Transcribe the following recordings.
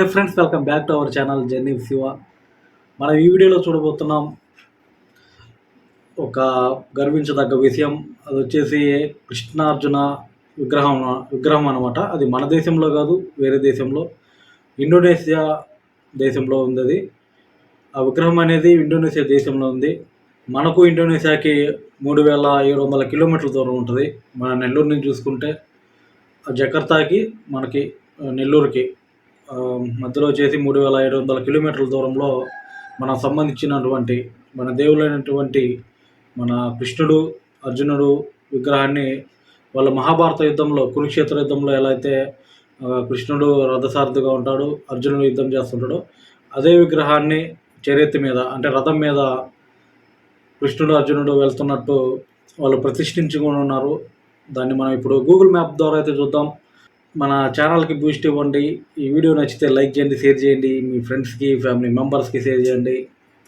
Hey friends welcome back to our channel journey Shiva మనం ఈ వీడియోలో చూడబోతున్నాం ఒక గర్వించదగ్గ విషయం. అది వచ్చేసి కృష్ణార్జున విగ్రహం విగ్రహం అనమాట అది మన దేశంలో కాదు వేరే దేశంలో. ఇండోనేషియా దేశంలో ఉంది అది ఆ విగ్రహం అనేది ఇండోనేషియా దేశంలో ఉంది. మనకు ఇండోనేషియాకి మూడు వేల ఏడు వందల కిలోమీటర్ల దూరం ఉంటుంది. మన నెల్లూరు నుంచి చూసుకుంటే ఆ జకర్తాకి మనకి నెల్లూరుకి. మధ్యలో చేసి మూడు వేల ఏడు వందల కిలోమీటర్ల దూరంలో మనం సంబంధించినటువంటి మన దేవులైనటువంటి మన కృష్ణుడు అర్జునుడు విగ్రహాన్ని వాళ్ళ మహాభారత యుద్ధంలో కురుక్షేత్ర యుద్ధంలో ఎలా అయితే కృష్ణుడు రథసారథిగా ఉంటాడు అర్జునుడు యుద్ధం చేస్తుంటాడు అదే విగ్రహాన్ని చరిత్ర మీద అంటే రథం మీద కృష్ణుడు అర్జునుడు వెళ్తున్నట్టు వాళ్ళు ప్రతిష్ఠించుకొని ఉన్నారు. దాన్ని మనం ఇప్పుడు గూగుల్ మ్యాప్ ద్వారా అయితే చూద్దాం. మన ఛానల్కి బూస్ట్ ఇవ్వండి. ఈ వీడియో నచ్చితే లైక్ చేయండి షేర్ చేయండి. మీ ఫ్రెండ్స్కి ఫ్యామిలీ మెంబర్స్కి షేర్ చేయండి.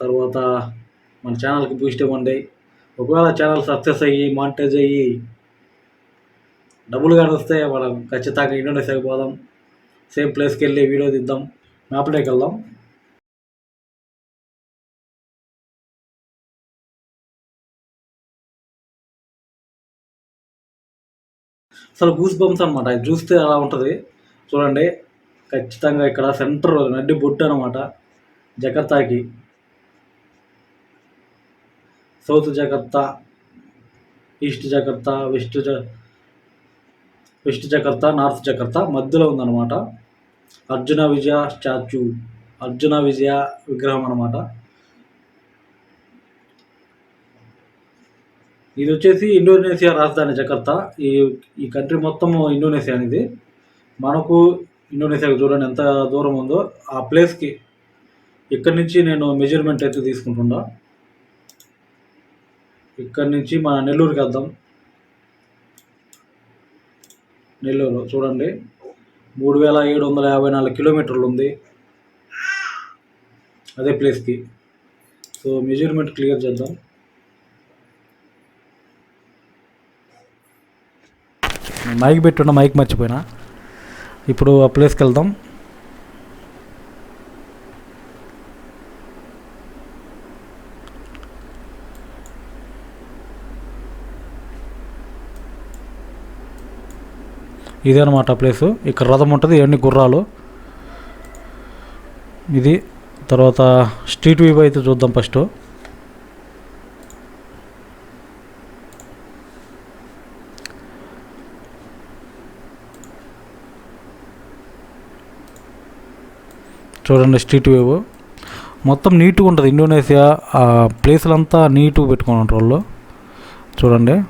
తర్వాత మన ఛానల్కి బూస్ట్ ఇవ్వండి. ఒకవేళ ఛానల్ సక్సెస్ అయ్యి మానిటైజ్ అయ్యి డబ్బులు కానీ వస్తే మనం ఖచ్చితంగా ఇండోనేషియాకి పోదాం. సేమ్ ప్లేస్కి వెళ్ళి వీడియో తీద్దాం మ్యాప్లోకి వెళ్దాం. అసలు గూస్ బంప్స్ అనమాట ఇది చూస్తే అలా ఉంటుంది. చూడండి. ఖచ్చితంగా ఇక్కడ సెంటర్ నడ్డి బొట్టు అనమాట జకర్తాకి. South Jakarta east Jakarta west జ వెస్ట్ జకర్తా నార్త్ జకర్తా మధ్యలో ఉందన్నమాట. అర్జున విజయ స్టాచ్యూ. అర్జున విజయ విగ్రహం అనమాట ఇది వచ్చేసి ఇండోనేషియా రాజధాని జకర్తా. ఈ ఈ కంట్రీ మొత్తము ఇండోనేషియా అనేది. మనకు ఇండోనేషియాకి చూడండి ఎంత దూరం ఉందో. ఆ ప్లేస్కి ఇక్కడి నుంచి నేను మెజర్మెంట్ అయితే తీసుకుంటున్నా ఇక్కడి నుంచి మన నెల్లూరుకి వెళ్దాం. నెల్లూరు చూడండి. మూడు వేల ఏడు వందల యాభై నాలుగు కిలోమీటర్లు ఉంది. అదే ప్లేస్కి సో మెజర్మెంట్ క్లియర్ చేద్దాం. మైక్ పెట్టున్న మైక్ మర్చిపోయినా. ఇప్పుడు ఆ ప్లేస్కి వెళ్దాం. ఇదే అనమాట ప్లేసు. ఇక్కడ రథం ఉంటుంది ఇవన్నీ గుర్రాలు. ఇది తర్వాత స్ట్రీట్ వ్యూ అయితే చూద్దాం ఫస్ట్. చూడండి స్ట్రీట్ వ్యూ. మొత్తం నీట్గా ఉంటుంది. ఇండోనేషియా ఆ ప్లేసులంతా నీట్గా పెట్టుకొని ఉంటారు వాళ్ళు. చూడండి.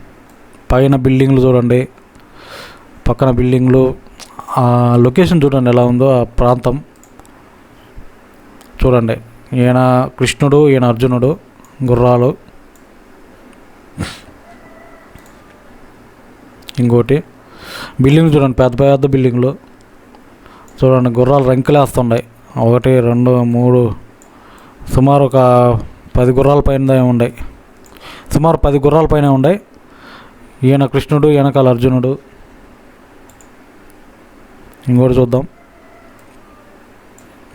పైన బిల్డింగ్లు చూడండి. పక్కన బిల్డింగ్లు. ఆ లొకేషన్ చూడండి ఎలా ఉందో ఆ ప్రాంతం. చూడండి. ఈయన కృష్ణుడు ఈయన అర్జునుడు గుర్రాలు. ఇంకోటి. బిల్డింగ్ చూడండి. పెద్ద పెద్ద బిల్డింగ్లు. చూడండి. గుర్రాలు రంకెలేస్తున్నాయి. ఒకటి రెండు మూడు సుమారు ఒక పది గుర్రాల పైన ఉన్నాయి సుమారు పది గుర్రాల పైన ఉన్నాయి ఈయన కృష్ణుడు వెనకాల అర్జునుడు. ఇంకోటి చూద్దాం.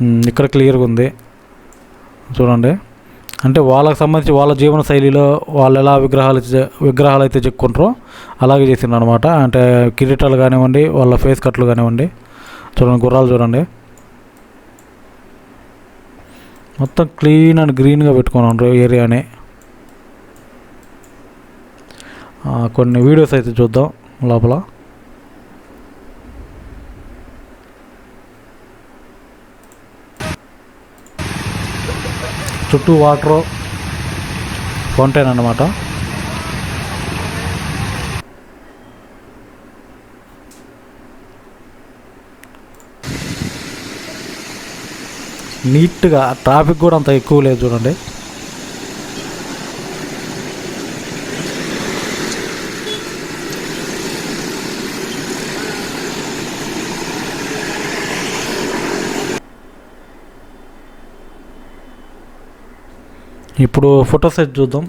ఇక్కడ క్లియర్గా ఉంది. చూడండి. అంటే వాళ్ళకి సంబంధించి వాళ్ళ జీవన శైలిలో వాళ్ళు ఎలా విగ్రహాలు విగ్రహాలు అయితే చెక్కుంటారో అలాగే చేసిండ్రు అనమాట అంటే కిరీటాలు కానివ్వండి వాళ్ళ ఫేస్ కట్లు కానివ్వండి. చూడండి గుర్రాలు చూడండి. మొత్తం క్లీన్ అండ్ గ్రీన్గా పెట్టుకొని ఉండరు ఏరియాని. కొన్ని వీడియోస్ అయితే చూద్దాం లోపల. చుట్టూ వాటర్ ఫౌంటైన్ అన్నమాట. నీట్గా ట్రాఫిక్ కూడా అంత ఎక్కువ లేదు చూడండి. ఇప్పుడు ఫోటో సెట్ చూద్దాం.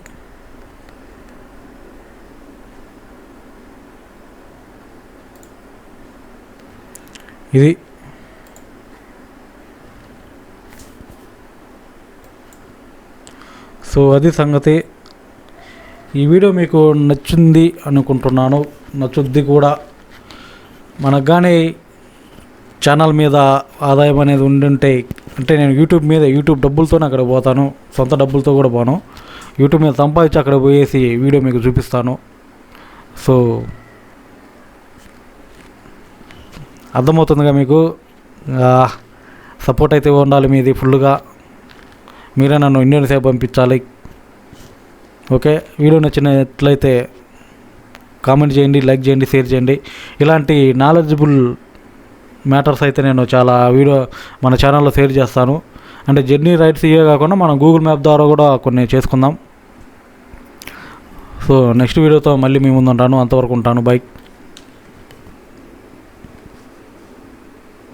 ఇది సో అది సంగతి. ఈ వీడియో మీకు నచ్చింది అనుకుంటున్నాను. నచ్చుద్ది కూడా. మనకు కానీ ఛానల్ మీద ఆదాయం అనేది ఉండుంటే అంటే నేను యూట్యూబ్ మీద యూట్యూబ్ డబ్బులతోనే అక్కడ పోతాను. సొంత డబ్బులతో కూడా పోను. యూట్యూబ్ మీద సంపాదించి అక్కడ పోయేసి వీడియో మీకు చూపిస్తాను. సో అర్థమవుతుందిగా మీకు? సపోర్ట్ అయితే ఉండాలి మీది ఫుల్గా మీరే నన్ను ఇండియన్ పంపించాలి. ఓకే? వీడియో నచ్చినట్లయితే కామెంట్ చేయండి లైక్ చేయండి షేర్ చేయండి. ఇలాంటి నాలెడ్జబుల్ మ్యాటర్స్ అయితే నేను చాలా వీడియో మన ఛానల్లో షేర్ చేస్తాను. అంటే జర్నీ రైడ్స్ ఇవే కాకుండా మనం గూగుల్ మ్యాప్ ద్వారా కూడా కొన్ని చేసుకుందాం. సో నెక్స్ట్ వీడియోతో మళ్ళీ మీ ముందు ఉంటాను. అంతవరకు ఉంటాను. బైక్